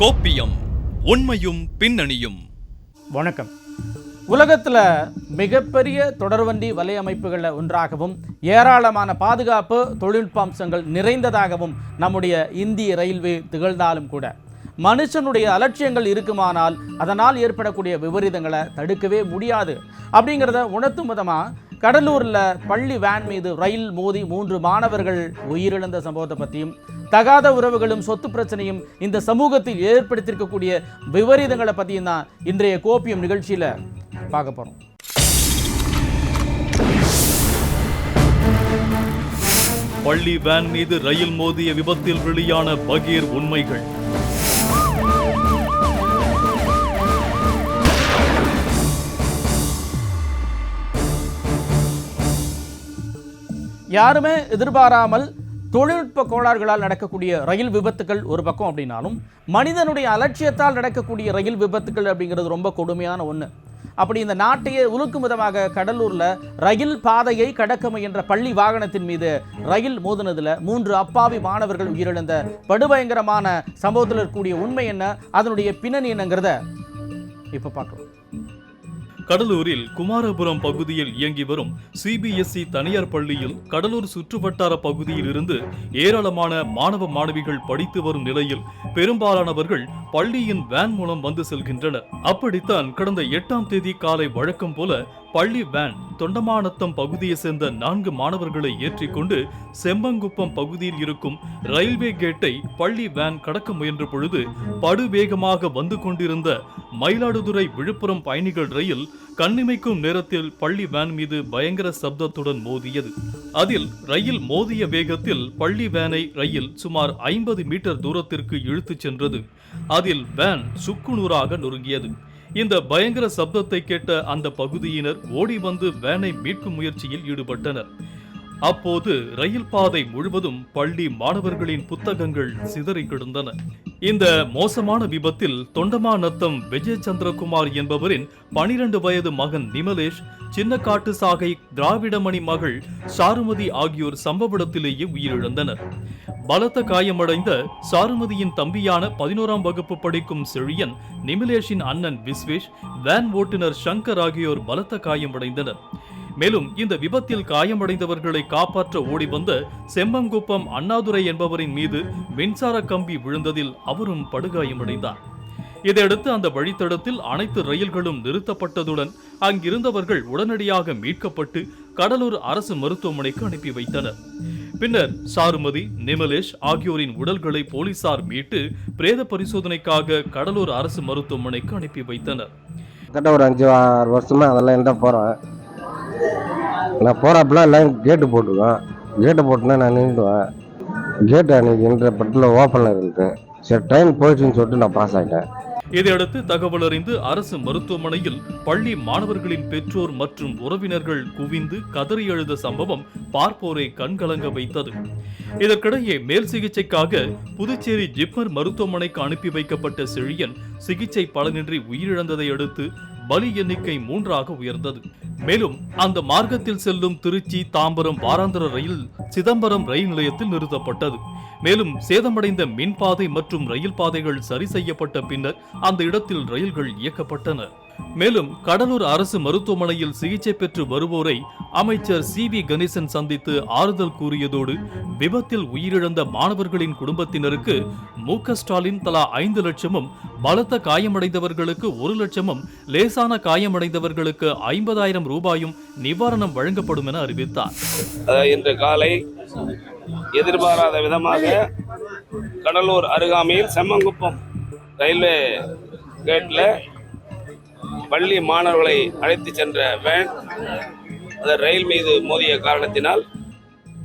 கோப்பியம் உண்மையும் பின்னணியும். வணக்கம். உலகத்தில் மிகப்பெரிய தொடர்வண்டி வலையமைப்புகளில் ஒன்றாகவும் ஏராளமான பாதுகாப்பு தொழில்நுட்ப அம்சங்கள் நிறைந்ததாகவும் நம்முடைய இந்திய ரயில்வே திகழ்ந்தாலும் கூட. மனுஷனுடைய அலட்சியங்கள் இருக்குமானால் அதனால் ஏற்படக்கூடிய விபரீதங்களை தடுக்கவே முடியாது. அப்படிங்கிறத உணர்த்தும் விதமாக கடலூரில் பள்ளி வேன் மீது ரயில் மோதி மூன்று மாணவர்கள் உயிரிழந்த சம்பவத்தை பற்றியும் தகாத உறவுகளும் சொத்து பிரச்சனையும் இந்த சமூகத்தில் ஏற்படுத்தியிருக்கக்கூடிய விபரீதங்களை பற்றியும் தான் இன்றைய கோப்பியம் நிகழ்ச்சியில் பார்க்க போகிறோம் பள்ளி வேன் மீது ரயில் மோதிய விபத்தில் வெளியான பகீர் உண்மைகள். யாருமே எதிர்பாராமல் தொழில்நுட்ப கோளாறுகளால் நடக்கக்கூடிய ரயில் விபத்துக்கள் ஒரு பக்கம் அப்படின்னாலும் மனிதனுடைய அலட்சியத்தால் நடக்கக்கூடிய ரயில் விபத்துக்கள் அப்படிங்கிறது ரொம்ப கொடுமையான ஒன்று அப்படி இந்த நாட்டையே உலுக்கும் விதமாக கடலூரில் ரயில் பாதையை கடக்க முயன்ற பள்ளி வாகனத்தின் மீது ரயில் மோதினதில் மூன்று அப்பாவி மாணவர்கள் உயிரிழந்த படுபயங்கரமான சம்பவத்தில் இருக்கக்கூடிய உண்மை என்ன? அதனுடைய பின்னணி என்னங்கிறத இப்போ பார்க்கலாம். கடலூரில் குமாரபுரம் பகுதியில் இயங்கி வரும் சிபிஎஸ்இ தனியார் பள்ளியில் கடலூர் சுற்றுவட்டார பகுதியில் இருந்து ஏராளமான மாணவ மாணவிகள் படித்து வரும் நிலையில் பெரும்பாலானவர்கள் பள்ளியின் வேன் மூலம் வந்து செல்கின்றனர். அப்படித்தான் கடந்த எட்டாம் தேதி காலை வழக்கம் போல பள்ளி வேன் தொண்டமானத்தம் பகுதியை சேர்ந்த நான்கு மாணவர்களை ஏற்றிக்கொண்டு செம்பங்குப்பம் பகுதியில் இருக்கும் ரயில்வே கேட்டை பள்ளி வேன் கடக்க முயன்ற பொழுது படுவேகமாக வந்து கொண்டிருந்த மயிலாடுதுறை விழுப்புரம் பயணிகள் ரயில் கண்ணிமைக்கும் நேரத்தில் பள்ளி வேன் மீது பயங்கர சப்தத்துடன் மோதியது. அதில் ரயில் மோதிய வேகத்தில் பள்ளி வேனை ரயில் சுமார் ஐம்பது மீட்டர் தூரத்திற்கு இழுத்துச் சென்றது. அதில் வேன் சுக்குநூறாக நொறுங்கியது. இந்த பயங்கர சப்தத்தை கேட்ட அந்த பகுதியினர் ஓடி வந்து வேனை மீட்கும் முயற்சியில் ஈடுபட்டனர். அப்போது ரயில் பாதை முழுவதும் பள்ளி மாணவர்களின் புத்தகங்கள் சிதறி கிடந்தன. இந்த மோசமான விபத்தில் தொண்டமாநத்தம் விஜய் சந்திரகுமார் என்பவரின் பனிரெண்டு வயது மகன் நிமலேஷ் சின்னக்காட்டு சாகை திராவிடமணி மகள் சாருமதி ஆகியோர் சம்பவ இடத்திலேயே உயிரிழந்தனர். பலத்த காயமடைந்த சாருமதியின் தம்பியான பதினோராம் வகுப்பு படிக்கும் செழியன் நிமிலேஷின் அண்ணன் விஸ்வேஷ் வேன் ஓட்டுநர் சங்கர் ஆகியோர் பலத்த காயமடைந்தனர். மேலும் இந்த விபத்தில் காயமடைந்தவர்களை காப்பாற்ற ஓடி வந்த செம்பங்குப்பம் அண்ணாதுரை என்பவரின் மீது மின்சார கம்பி விழுந்ததில் அவரும் படுகாயமடைந்தார். இதையடுத்து அந்த வழித்தடத்தில் அனைத்து ரயில்களும் நிறுத்தப்பட்டதுடன் அங்கிருந்தவர்கள் உடனடியாக மீட்கப்பட்டு கடலூர் அரசு மருத்துவமனைக்கு அனுப்பி வைத்தனர். பின்னர் சாருமதி நிமலேஷ் ஆகியோரின் உடல்களை போலீசார் மீட்டு பிரேத பரிசோதனைக்காக கடலூர் அரசு மருத்துவமனைக்கு அனுப்பி வைத்தனர். கிட்ட ஒரு அஞ்சு ஆறு வருஷமா அதெல்லாம் என்ன போகிறேன் நான் போகிறப்பெல்லாம் எல்லாம் கேட்டு போட்டுருவேன் கேட்டு போட்டுனா நான் நின்றுவேன் கேட்டு அன்னைக்கு என்ற பட்டில் ஓப்பனில் இருக்கு. சரி ட்ரெயின் போயிடுச்சுன்னு சொல்லிட்டு நான் பாஸ் ஆகிட்டேன் இதையடுத்து தகவல் அறிந்து அரசு மருத்துவமனையில் பள்ளி மாணவர்களின் பெற்றோர் மற்றும் உறவினர்கள் குவிந்து கதறி எழுத சம்பவம் பார்ப்போரை கண்கலங்க வைத்தது. இதற்கிடையே மேல் சிகிச்சைக்காக புதுச்சேரி ஜிப்மர் மருத்துவமனைக்கு அனுப்பி வைக்கப்பட்ட செழியன் சிகிச்சை பலனின்றி உயிரிழந்ததை அடுத்து பலி எண்ணிக்கை மூன்றாக உயர்ந்தது. மேலும் அந்த மார்க்கத்தில் செல்லும் திருச்சி தாம்பரம் வாராந்திர ரயில் சிதம்பரம் ரயில் நிலையத்தில் நிறுத்தப்பட்டது. மேலும் சேதமடைந்த மின்பாதை மற்றும் ரயில் பாதைகள் சரி செய்யப்பட்ட பின்னர் அந்த இடத்தில் ரயில்கள் இயக்கப்பட்டன. மேலும் கடலூர் அரசு மருத்துவமனையில் சிகிச்சை பெற்று வருவோரை அமைச்சர் சி வி கணேசன் சந்தித்து ஆறுதல் கூறியதோடு விபத்தில் உயிரிழந்த மாணவர்களின் குடும்பத்தினருக்கு மு ஸ்டாலின் தலா ஐந்து லட்சமும் பலத்த காயமடைந்தவர்களுக்கு ஒரு லட்சமும் லேசான காயமடைந்தவர்களுக்கு ஐம்பதாயிரம் ரூபாயும் நிவாரணம் வழங்கப்படும் என அறிவித்தார். இன்று காலை எதிர்பாராத விதமாக கடலூர் அருகாமையில் செம்மங்குப்பம் ரயில்வே கேட்டில் பள்ளி மாணவர்களை அழைத்து சென்ற வேன் அந்த ரயில் மீது மோதிய காரணத்தினால்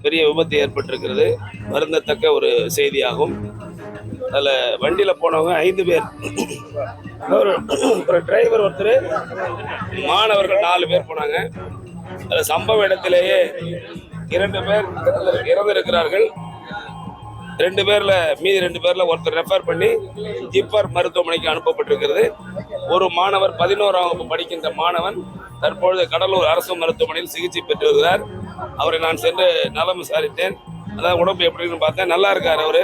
பெரிய விபத்து ஏற்பட்டிருக்கிறது. வருந்தத்தக்க ஒரு செய்தியாகும். அதில் வண்டியில் போனவங்க ஐந்து பேர். ஒரு டிரைவர் ஒருத்தர் மாணவர்கள் நாலு பேர் போனாங்க. அதில் சம்பவ இடத்திலேயே இரண்டு பேர் இறந்து- இறந்திருக்கிறார்கள். ரெண்டு பேர்ல மீதி ரெண்டு பேர்ல ஒருத்தர் ரெஃபர் பண்ணி ஜிப்மர் மருத்துவமனைக்கு அனுப்பப்பட்டிருக்கிறது. ஒரு மாணவர் பதினோராம் வகுப்பு படிக்கின்ற மாணவன் தற்பொழுது கடலூர் அரசு மருத்துவமனையில் சிகிச்சை பெற்று வருகிறார் அவரை நான் சென்று நலம் விசாரித்தேன். அதாவது உடம்பு எப்படின்னு பார்த்தேன். நல்லா இருக்கார் அவரு.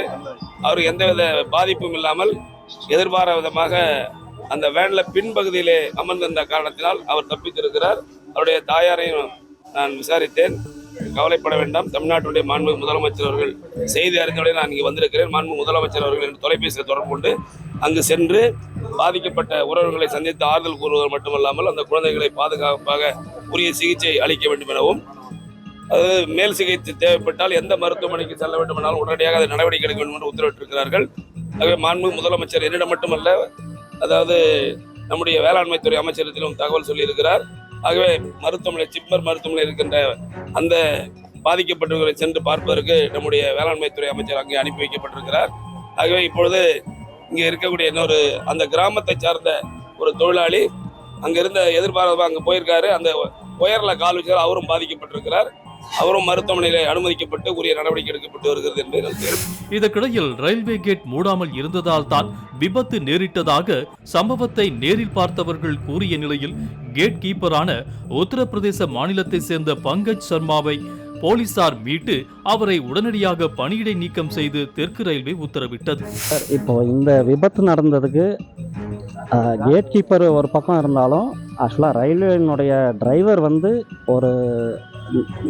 அவருக்கு எந்தவித பாதிப்பும் இல்லாமல் எதிர்பாராத விதமாக அந்த வேன்ல பின்பகுதியிலே அமர்ந்திருந்த காரணத்தினால் அவர் தப்பித்திருக்கிறார். அவருடைய தாயாரையும் நான் விசாரித்தேன். கவலைப்பட வேண்டாம். தமிழ்நாட்டுடைய மாண்பு முதலமைச்சர் அவர்கள் செய்தி அறிந்தவுடன் நான் இங்கே வந்திருக்கிறேன். மாண்பு முதலமைச்சர் அவர்கள் என்று தொலைபேசியில் தொடர்பு கொண்டு அங்கு சென்று பாதிக்கப்பட்ட உறவுகளை சந்தித்து ஆறுதல் கூறுவது மட்டுமல்லாமல் அந்த குழந்தைகளை பாதுகாப்பாக உரிய சிகிச்சை அளிக்க வேண்டும் எனவும் அது மேல் சிகிச்சை தேவைப்பட்டால் எந்த மருத்துவமனைக்கு செல்ல வேண்டுமானாலும் உடனடியாக அதை நடவடிக்கை எடுக்க வேண்டும் என்று உத்தரவிட்டிருக்கிறார்கள். ஆகவே மாண்பு முதலமைச்சர் என்னிடம் மட்டுமல்ல அதாவது நம்முடைய வேளாண்மைத்துறை அமைச்சரத்திலும் தகவல் சொல்லியிருக்கிறார். ஆகவே மருத்துவமனை ஜிப்மர் மருத்துவமனை இருக்கின்ற அந்த பாதிக்கப்பட்டவர்களை சென்று பார்ப்பதற்கு நம்முடைய வேளாண்மைத்துறை அமைச்சர் அங்கே அனுப்பி வைக்கப்பட்டிருக்கிறார். ஆகவே இப்பொழுது இங்கே இருக்கக்கூடிய இன்னொரு அந்த கிராமத்தை சார்ந்த ஒரு தொழிலாளி அங்கே இருந்த எதிர்பாராத அங்கே போயிருக்காரு. அந்த உயரில் கால் வச்சார் அவரும் பாதிக்கப்பட்டிருக்கிறார். அவரும் மருத்துவமனையில் அனுமதிக்கப்பட்டு உரிய நடவடிக்கை எடுக்கப்பட்டு வருகிறது என்று. இதற்கிடையில் ரயில்வே கேட் மூடாமல் இருந்ததால் தான் விபத்து நேரிட்டதாக சம்பவத்தை நேரில் பார்த்தவர்கள் கூறிய நிலையில் கேட் கீப்பரான உத்தரப்பிரதேச மாநிலத்தை சேர்ந்த பங்கஜ் சர்மாவை போலீசார் மீட்டு அவரை உடனடியாக பணியிடை நீக்கம் செய்து தெற்கு ரயில்வே உத்தரவிட்டது இப்போ இந்த விபத்து நடந்ததுக்கு கேட் கீப்பர் ஒரு பக்கம் இருந்தாலும் ஆக்சுவலாக ரயில்வேனுடைய டிரைவர் வந்து ஒரு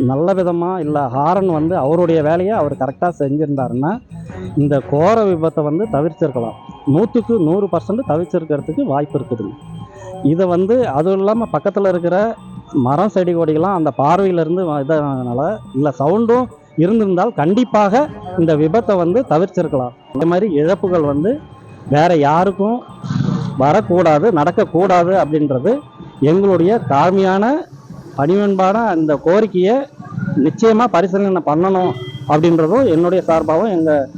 நல்ல விதமாக இல்லை ஹாரன் வந்து அவருடைய வேலையை அவர் கரெக்டாக செஞ்சுருந்தாருன்னா இந்த கோர விபத்தை வந்து தவிர்த்திருக்கலாம். நூற்றுக்கு நூறு பர்சன்ட் தவிர்த்திருக்கிறதுக்கு வாய்ப்பு இருக்குது. இதை வந்து அதுவும் இல்லாமல் பக்கத்தில் இருக்கிற மரம் செடி கொடிகள்லாம் அந்த பார்வையிலேருந்து இதனால இல்லை சவுண்டும் இருந்திருந்தால் கண்டிப்பாக இந்த விபத்தை வந்து தவிர்த்திருக்கலாம். இந்த மாதிரி இழப்புகள் வந்து வேற யாருக்கும் வரக்கூடாது நடக்கக்கூடாது அப்படின்றது எங்களுடைய தாழ்மையான பணிவன்பான அந்த கோரிக்கையை நிச்சயமாக பரிசீலனை பண்ணணும் அப்படின்றதும் என்னுடைய சார்பாகவும் எங்கள்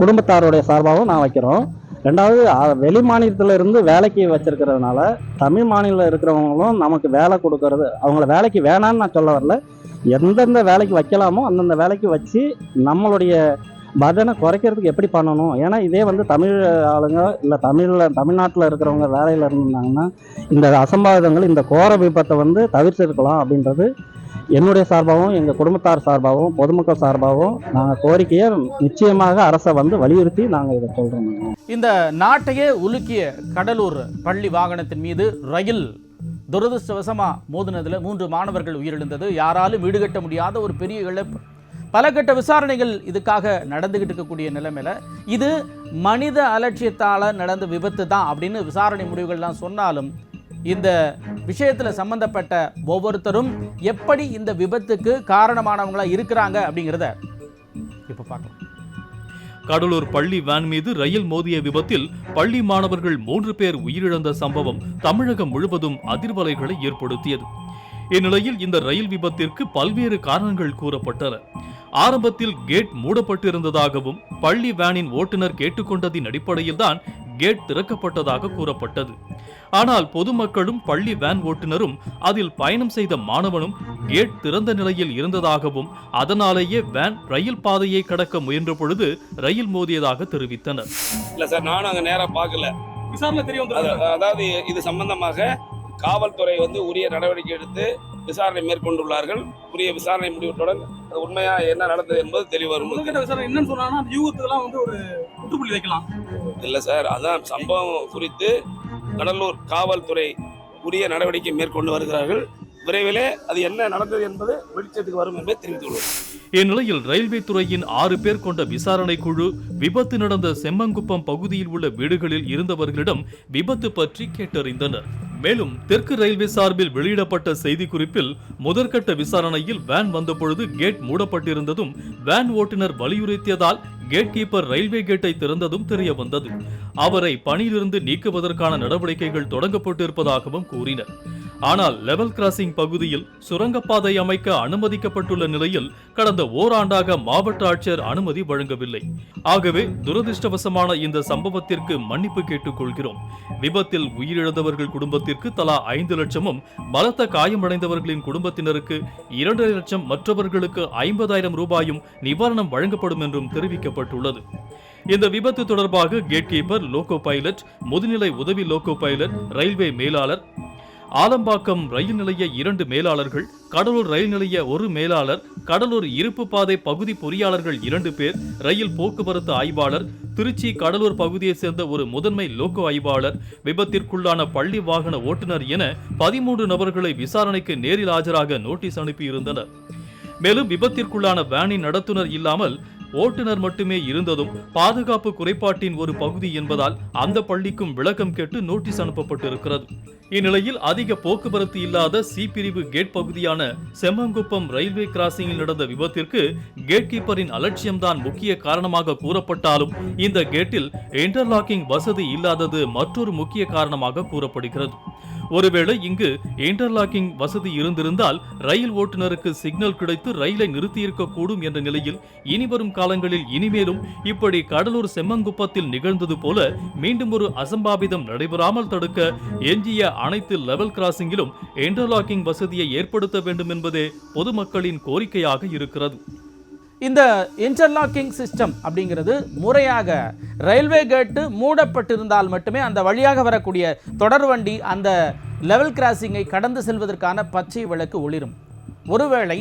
குடும்பத்தாருடைய சார்பாகவும் நான் வைக்கிறோம். ரெண்டாவது வெளி மாநிலத்தில் இருந்து வேலைக்கு வச்சிருக்கிறதுனால தமிழ் மாநிலம் இருக்கிறவங்களும் நமக்கு வேலை கொடுக்கறது அவங்கள வேலைக்கு வேணான்னு நான் சொல்ல வரல. எந்தெந்த வேலைக்கு வைக்கலாமோ அந்தந்த வேலைக்கு வச்சு நம்மளுடைய பர்டனை குறைக்கிறதுக்கு எப்படி பண்ணணும்? ஏன்னா இதே வந்து தமிழ் ஆளுங்க இல்லை தமிழில் தமிழ்நாட்டில் இருக்கிறவங்க வேலையில் இருந்தாங்கன்னா இந்த அசம்பாவிதங்கள் இந்த கோர விபத்தை வந்து தவிர்த்திருக்கலாம் அப்படின்றது என்னுடைய சார்பாகவும் எங்கள் குடும்பத்தார் சார்பாகவும் பொதுமக்கள் சார்பாகவும் நாங்கள் கோரிக்கையை நிச்சயமாக அரசை வந்து வலியுறுத்தி நாங்கள் இதை சொல்கிறோம் இந்த நாட்டையே உலுக்கிய கடலூர் பள்ளி வாகனத்தின் மீது ரயில் துரதிருஷ்டவசமாக மோதினதில் மூன்று மாணவர்கள் உயிரிழந்தது. யாராலும் ஈடுகட்ட முடியாத ஒரு பெரிய இழப்பு. பல கட்ட விசாரணைகள் இதுக்காக நடந்துகிட்டு இருக்கக்கூடிய நிலைமையில இது மனித அலட்சியத்தால நடந்த விபத்து தான் அப்படின்னு விசாரணை முடிவுகள்லாம் சொன்னாலும் இந்த விஷயத்துல சம்பந்தப்பட்ட ஒவ்வொருத்தரும் எப்படி இந்த விபத்துக்கு காரணமானவங்களா இருக்கிறாங்க அப்படிங்கிறத இப்போ பார்க்கலாம். கடலூர் பள்ளி வேன் மீது ரயில் மோதிய விபத்தில் பள்ளி மாணவர்கள் மூன்று பேர் உயிரிழந்த சம்பவம் தமிழகம் முழுவதும் அதிர்வலைகளை ஏற்படுத்தியது. இந்நிலையில் இந்த ரயில் விபத்திற்கு பல்வேறு காரணங்கள் கூறப்பட்டன. ஆரம்பத்தில் கேட் மூடப்பட்டிருந்ததாகவும் பள்ளி வேனின் ஓட்டுநர் கேட்டுக்கொண்டதின் அடிப்படையில்தான் கேட் திறக்கப்பட்டதாக கூறப்பட்டது. ஆனால் பொதுமக்களும் பள்ளி வேன் ஓட்டுநரும் அதில் பயணம் செய்த மாணவனும் கேட் திறந்த நிலையில் இருந்ததாகவும் அதனாலேயே வேன் ரயில் பாதையை கடக்க முயன்ற பொழுது ரயில் மோதியதாக தெரிவித்தனர். இல்ல சார் நானும் அங்க நேரா பார்க்கல. அதாவது இது சம்பந்தமாக காவல்துறை வந்து உரிய நடவடிக்கை எடுத்து விசாரணை மேற்கொண்டுள்ளார்கள். உரிய விசாரணை முடிவுடன் அது உண்மையா என்ன நடந்தது என்பது தெளிவு வரும் முதல்கட்ட விசாரணை என்னன்னு சொன்னாங்கன்னா யூகத்துக்கெல்லாம் வந்து ஒரு முற்றுப்புள்ளி வைக்கலாம். இல்ல சார் அதான் சம்பவம் குறித்து கடலூர் காவல்துறை உரிய நடவடிக்கை மேற்கொண்டு வருகிறார்கள். விரைவிலே அது என்ன நடந்தது என்பது வெளிச்சத்துக்கு வரும் என்பதை தெரிவித்துள்ளோம் இந்நிலையில் ரயில்வே துறையின் ஆறு பேர் கொண்ட விசாரணை குழு விபத்து நடந்த செம்மங்குப்பம் பகுதியில் உள்ள வீடுகளில் இருந்தவர்களிடம் விபத்து பற்றி கேட்டறிந்தனர். மேலும் தெற்கு ரயில்வே சார்பில் வெளியிடப்பட்ட செய்திக்குறிப்பில் முதற்கட்ட விசாரணையில் வேன் வந்தபொழுது கேட் மூடப்பட்டிருந்ததும் வேன் ஓட்டுநர் வலியுறுத்தியதால் கேட் கீப்பர் ரயில்வே கேட்டை திறந்ததும் தெரிய வந்தது அவரை பணியிலிருந்து நீக்குவதற்கான நடவடிக்கைகள் தொடங்கப்பட்டிருப்பதாகவும் கூறினர். ஆனால் லெவல் கிராசிங் பகுதியில் சுரங்கப்பாதை அமைக்க அனுமதிக்கப்பட்டுள்ள நிலையில் கடந்த ஓராண்டாக மாவட்ட ஆட்சியர் அனுமதி வழங்கவில்லை. ஆகவே துரதிர்ஷ்டவசமான இந்த சம்பவத்திற்கு மன்னிப்பு கேட்டுக்கொள்கிறோம். விபத்தில் உயிரிழந்தவர்கள் குடும்பத்திற்கு தலா ஐந்து லட்சமும் பலத்த காயமடைந்தவர்களின் குடும்பத்தினருக்கு இரண்டரை லட்சம் மற்றவர்களுக்கு ஐம்பதாயிரம் ரூபாயும் நிவாரணம் வழங்கப்படும் என்றும் தெரிவிக்கப்பட்டுள்ளது. இந்த விபத்து தொடர்பாக கேட் கீப்பர் லோகோ பைலட் முதுநிலை உதவி லோகோ பைலட் ரயில்வே மேலாளர் ஆலம்பாக்கம் ரயில் நிலைய இரண்டு மேலாளர்கள் கடலூர் ரயில் நிலைய ஒரு மேலாளர் கடலூர் இருப்பு பாதை பகுதி பொறியாளர்கள் இரண்டு பேர் ரயில் போக்குவரத்து ஆய்வாளர் திருச்சி கடலூர் பகுதியைச் சேர்ந்த ஒரு முதன்மை லோக்கோ ஆய்வாளர் விபத்திற்குள்ளான பள்ளி வாகன ஓட்டுநர் என பதிமூன்று நபர்களை விசாரணைக்கு நேரில் ஆஜராக நோட்டீஸ் அனுப்பியிருந்தனர். மேலும் விபத்திற்குள்ளான வேனின் நடத்துனர் இல்லாமல் ஓட்டுநர் மட்டுமே இருந்ததும் பாதுகாப்பு குறைபாட்டின் ஒரு பகுதி என்பதால் அந்த பள்ளிக்கும் விளக்கம் கேட்டு நோட்டீஸ் அனுப்பப்பட்டிருக்கிறது. இந்நிலையில் அதிக போக்குவரத்து இல்லாத சி பிரிவு கேட் பகுதியான செம்மங்குப்பம் ரயில்வே கிராசிங்கில் நடந்த விபத்திற்கு கேட் கீப்பரின் அலட்சியம்தான் முக்கிய காரணமாக கூறப்பட்டாலும் இந்த கேட்டில் இன்டர்லாக்கிங் வசதி இல்லாதது மற்றொரு முக்கிய காரணமாக கூறப்படுகிறது. ஒருவேளை இங்கு இன்டர்லாக்கிங் வசதி இருந்திருந்தால் ரயில் ஓட்டுநருக்கு சிக்னல் கிடைத்து ரயிலை நிறுத்தியிருக்கக்கூடும் என்ற நிலையில் இனிவரும் காலங்களில் இனிமேலும் இப்படி கடலூர் செம்மங்குப்பத்தில் நிகழ்ந்தது போல மீண்டும் ஒரு அசம்பாவிதம் நடைபெறாமல் தடுக்க எஞ்சிய அனைத்து லெவல் கிராசிங்கிலும் இன்டர்லாக்கிங் வசதியை ஏற்படுத்த வேண்டும் என்பதே பொதுமக்களின் கோரிக்கையாக இருக்கிறது. இந்த இன்டர்லாக்கிங் சிஸ்டம் அப்படிங்கிறது முறையாக ரயில்வே கேட்டு மூடப்பட்டிருந்தால் மட்டுமே அந்த வழியாக வரக்கூடிய தொடர் வண்டி அந்த லெவல் கிராசிங்கை கடந்து செல்வதற்கான பச்சை விளக்கு ஒளிரும். ஒருவேளை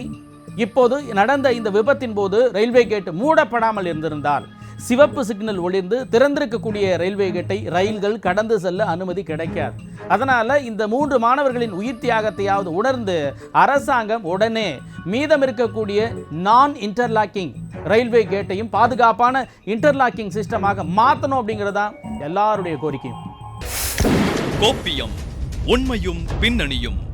இப்போது நடந்த இந்த விபத்தின் போது ரயில்வே கேட் மூடப்படாமல் இருந்திருந்தால் சிவப்பு சிக்னல் ஒளிர்ந்து திறந்திருக்கக்கூடிய ரயில்வே கேட்டை ரயில்கள் கடந்து செல்ல அனுமதி கிடைக்காது. அதனால் இந்த மூன்று மாணவர்களின் உயிர் தியாகத்தையாவது உணர்ந்து அரசாங்கம் உடனே மீதம் இருக்கக்கூடிய நான் இன்டர்லாக்கிங் ரயில்வே கேட்டையும் பாதுகாப்பான இன்டர்லாக்கிங் சிஸ்டமாக மாற்றணும் அப்படிங்கிறது தான் எல்லாருடைய கோரிக்கையும். கோப்பியம் உண்மையும் பின்னணியும்.